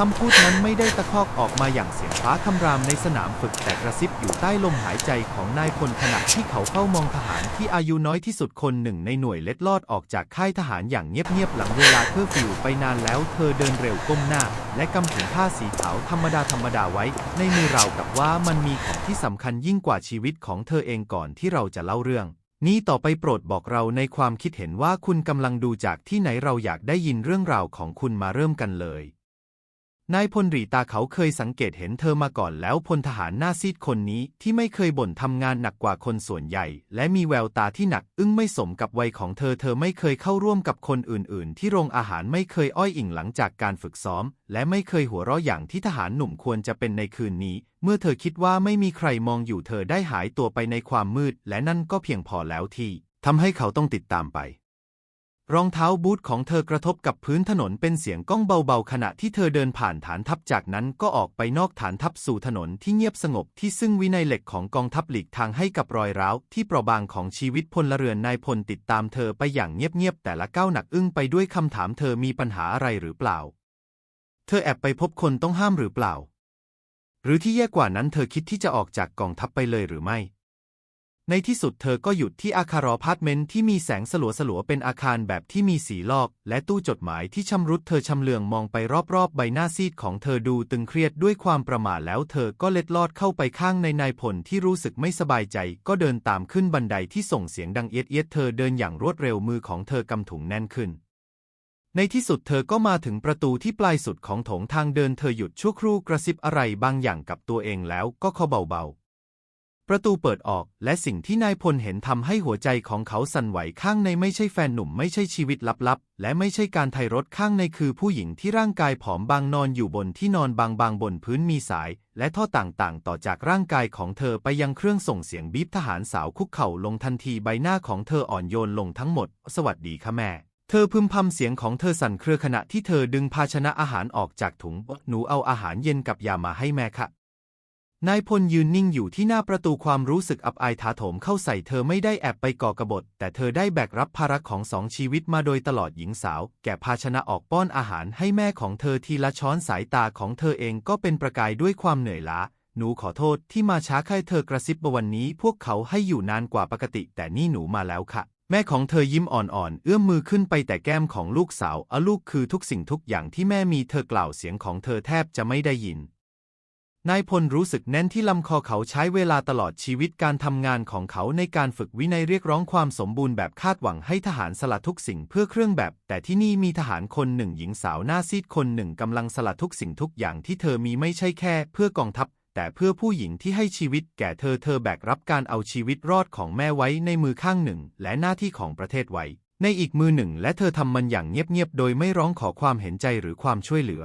คำพูดนั้นไม่ได้ตะคอกออกมาอย่างเสียงฟ้าคำรามในสนามฝึกแต่กระซิบอยู่ใต้ลมหายใจของนายพลขณะที่เขาเฝ้ามองทหารที่อายุน้อยที่สุดคนหนึ่งในหน่วยเล็ดลอดออกจากค่ายทหารอย่างเงียบๆหลังเวลาเคอร์ฟิวไปนานแล้วเธอเดินเร็วก้มหน้า และกำถุงผ้าสีขาวธรรมดาธรรมดาไว้ ในมือเราวกับว่ามันมีของที่สำคัญยิ่งกว่าชีวิตของเธอเองก่อนที่เราจะเล่าเรื่องนี้ต่อไปโปรดบอกเราในความคิดเห็นว่าคุณกำลังดูจากที่ไหนเราอยากได้ยินเรื่องราวของคุณมาเริ่มกันเลย นายพลรีตาเขาเคยสังเกตเห็นเธอมาก่อนแล้วพลทหารหน้าซีดคนนี้ที่ไม่เคยบ่นทำงานหนักกว่าคนส่วนใหญ่ และมีแววตาที่หนักอึ้งไม่สมกับวัยของเธอเธอไม่เคยเข้าร่วมกับคนอื่นๆ ที่โรงอาหารไม่เคยอ้อยอิงหลังจากการฝึกซ้อม และไม่เคยหัวเราะอย่างที่ทหารหนุ่มควรจะเป็นในคืนนี้ เมื่อเธอคิดว่าไม่มีใครมองอยู่เธอได้หายตัวไปในความมืด และนั่นก็เพียงพอแล้วที่ทำให้เขาต้องติดตามไป รองเท้าบูทของเธอกระทบกับพื้นถนนเป็นเสียงก้องเบาๆ ขณะที่เธอเดินผ่านฐานทัพจากนั้นก็ออกไปนอกฐานทัพสู่ถนนที่เงียบสงบที่ซึ่งวินัยเหล็กของกองทัพหลีกทางให้กับรอยร้าวที่เปราะบางของชีวิตพลเรือนนายพลติดตามเธอไปอย่างเงียบๆแต่ละก้าวหนักอึ้งไปด้วยคำถามเธอมีปัญหาอะไรหรือเปล่า เธอแอบไปพบคนต้องห้ามหรือเปล่า หรือที่แย่กว่านั้นเธอคิดที่จะออกจากกองทัพไปเลยหรือไม่ ในที่สุดเธอก็หยุดที่อาคารอพาร์ตเมนต์ที่มีแสงสลัวสลัวๆเป็นอาคารแบบที่มีสีลอก และตู้จดหมายที่ชำรุดเธอชำเลืองมองไปรอบๆ ใบหน้าซีดของเธอดูตึงเครียดด้วยความประหม่าแล้วเธอก็เล็ดลอดเข้าไปข้างในนายพลที่รู้สึกไม่สบายใจ ก็เดินตามขึ้นบันไดที่ส่งเสียงดังเอียดเอียดเธอเดินอย่างรวดเร็วมือของเธอกำถุงแน่นขึ้นในที่สุดเธอก็มาถึงประตูที่ปลายสุดของโถงทางเดินเธอหยุดชั่วครู่กระซิบอะไรบางอย่างกับตัวเองแล้วก็เคาเบาๆ ประตูเปิดออกและสิ่งที่นายพลเห็นทำให้หัวใจของเขาสั่นไหวข้างในไม่ใช่แฟนหนุ่มไม่ใช่ชีวิตลับๆ และไม่ใช่การไทยรถข้างในคือผู้หญิงที่ร่างกายผอมบางนอนอยู่บนที่นอนบางๆบนพื้นมีสาย และท่อต่างๆ ต่อจากร่างกายของเธอไปยังเครื่องส่งเสียงบีบทหารสาวคุกเข่าลงทันทีใบหน้าของเธออ่อนโยนลงทั้งหมด สวัสดีค่ะแม่ เธอพึมพำเสียงของเธอสั่นเครือขณะที่เธอดึงภาชนะอาหารออกจากถุงหนูเอาอาหารเย็นกับยามาให้แม่ค่ะ นายพลยืนนิ่งอยู่ที่หน้าประตูความรู้สึกอับอายถาโถมเข้าใส่เธอไม่ได้แอบไปก่อกบฏ แต่เธอได้แบกรับภาระของสองชีวิตมาโดยตลอดหญิงสาว แก่ภาชนะออกป้อนอาหารให้แม่ของเธอทีละช้อนสายตาของเธอเองก็เป็นประกายด้วยความเหนื่อยล้า หนูขอโทษที่มาช้าใครเธอกระซิบวันนี้ พวกเขาให้อยู่นานกว่าปกติ แต่นี่หนูมาแล้วค่ะ แม่ของเธอยิ้มอ่อนๆ เอื้อมมือขึ้นไปแต่แก้มของลูกสาวอลูกคือทุกสิ่งทุกอย่างที่แม่มีเธอกล่าวเสียงของเธอแทบจะไม่ได้ยิน นายพลรู้สึกแน่นที่ลำคอเขาใช้เวลาตลอดชีวิตการทำงานของเขาในการฝึกวินัยเรียกร้องความสมบูรณ์แบบคาดหวังให้ทหารสละทุกสิ่งเพื่อเครื่องแบบ แต่ที่นี่มีทหารคนหนึ่งหญิงสาวหน้าซีดคนหนึ่งกำลังสละทุกสิ่งทุกอย่างที่เธอมีไม่ใช่แค่ เพื่อกองทัพ แต่เพื่อผู้หญิงที่ให้ชีวิต แก่เธอเธอแบกรับการเอาชีวิตรอดของแม่ไว้ในมือข้างหนึ่ง และหน้าที่ของประเทศไว้ ในอีกมือหนึ่ง และเธอทำมันอย่างเงียบๆโดยไม่ร้องขอความเห็นใจหรือความช่วยเหลือ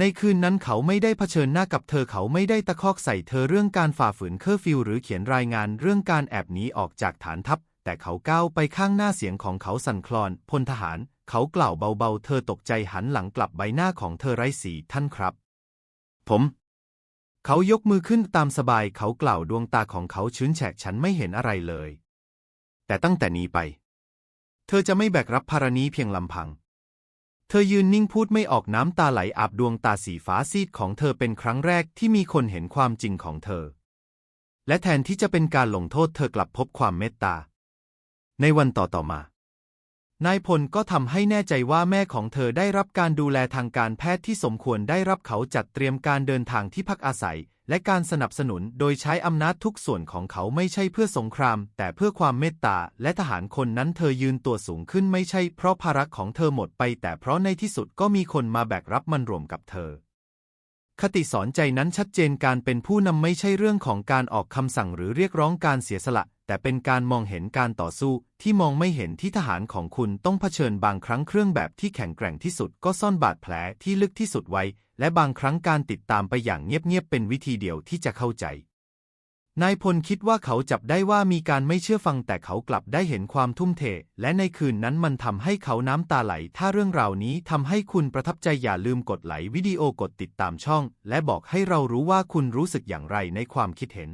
ในคืนนั้นเขาไม่ได้เผชิญหน้ากับเธอเขาไม่ได้ตะคอกใส่เธอเรื่องการฝ่าฝืนเคอร์ฟิวหรือเขียนรายงานเรื่องการแอบหนีออกจากฐานทัพ แต่เขาก้าวไปข้างหน้าเสียงของเขาสั่นคลอน พลทหาร เขากล่าวเบาๆ เธอตกใจหันหลังกลับใบหน้าของเธอไร้สีท่านครับ ผม เขายกมือขึ้นตามสบายเขากล่าวดวงตาของเขาชื้นแฉกฉันไม่เห็นอะไรเลย แต่ตั้งแต่นี้ไป เธอจะไม่แบกรับภาระนี้เพียงลำพัง เธอยืนนิ่งพูดไม่ออกน้ำตาไหลอาบดวงตาสีฟ้าซีดของเธอเป็นครั้งแรกที่มีคนเห็นความจริงของเธอ และแทนที่จะเป็นการลงโทษเธอกลับพบความเมตตา ในวันต่อต่อมา นายพลก็ทำให้แน่ใจว่าแม่ของเธอได้รับการดูแลทางการแพทย์ที่สมควรได้รับเขาจัดเตรียมการเดินทางที่พักอาศัย และการสนับสนุนโดยใช้อำนาจทุกส่วนของเขาไม่ใช่เพื่อสงคราม แต่เพื่อความเมตตา และทหารคนนั้นเธอยืนตัวสูงขึ้นไม่ใช่เพราะภาระของเธอหมดไป แต่เพราะในที่สุดก็มีคนมาแบกรับมันรวมกับเธอคติสอนใจนั้นชัดเจนการเป็นผู้นำไม่ใช่เรื่องของการออกคำสั่งหรือเรียกร้องการเสียสละ แต่เป็นการมองเห็นการต่อสู้ที่มองไม่เห็นที่ทหารของคุณต้องเผชิญบางครั้งเครื่องแบบที่แข็งแกร่งที่สุดก็ซ่อนบาดแผลที่ลึกที่สุดไว้ และบางครั้งการติดตามไปอย่างเงียบๆเป็นวิธีเดียวที่จะเข้าใจนายพลคิดว่าเขาจับได้ว่ามีการไม่เชื่อฟังแต่เขากลับได้เห็นความทุ่มเท และในคืนนั้นมันทำให้เขาน้ำตาไหล ถ้าเรื่องราวนี้ทำให้คุณประทับใจอย่าลืมกดไลค์วิดีโอกดติดตามช่อง และบอกให้เรารู้ว่าคุณรู้สึกอย่างไรในความคิดเห็น